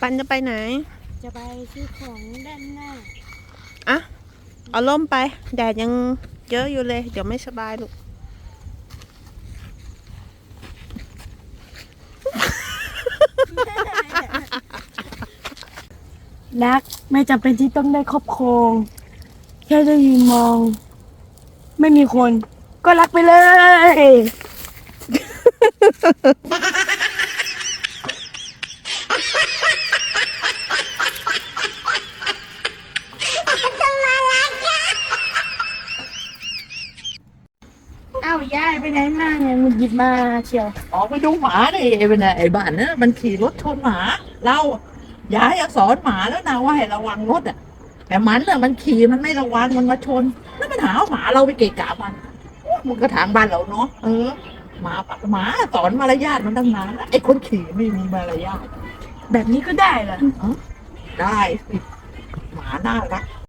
ปันจะไปไหน จะไปซื้อของด้านหน้าอะเอาล่มไป แดดยังเยอะอยู่เลย เดี๋ยวไม่สบายลูกรักไม่จำเป็นที่ต้องได้ครอบครอง แค่ได้ยืนมอง ไม่มีคน ก็รักไปเลย อ้ายายไปไหนมาเนี่ยมันหยิบมาเชียวออกไปดูหมาดิไอ้เป็นไงไอ้บ้านนะมันขี่รถชนหมา เราย้ายสอนหมาแล้วนะว่าให้ระวังรถอะ แต่มันน่ะมันขี่มันไม่ระวังมันมาชน แล้วมันหาว่าหมาเราไปเกะกะมันโอ้มันก็ทางบ้านเราเนาะเออหมาปะหมาสอนมารยาทมันตั้งนานแล้วไอ้คนขี่ไม่มีมารยาทแบบนี้ก็ได้เหรอได้สิหมาน่ารัก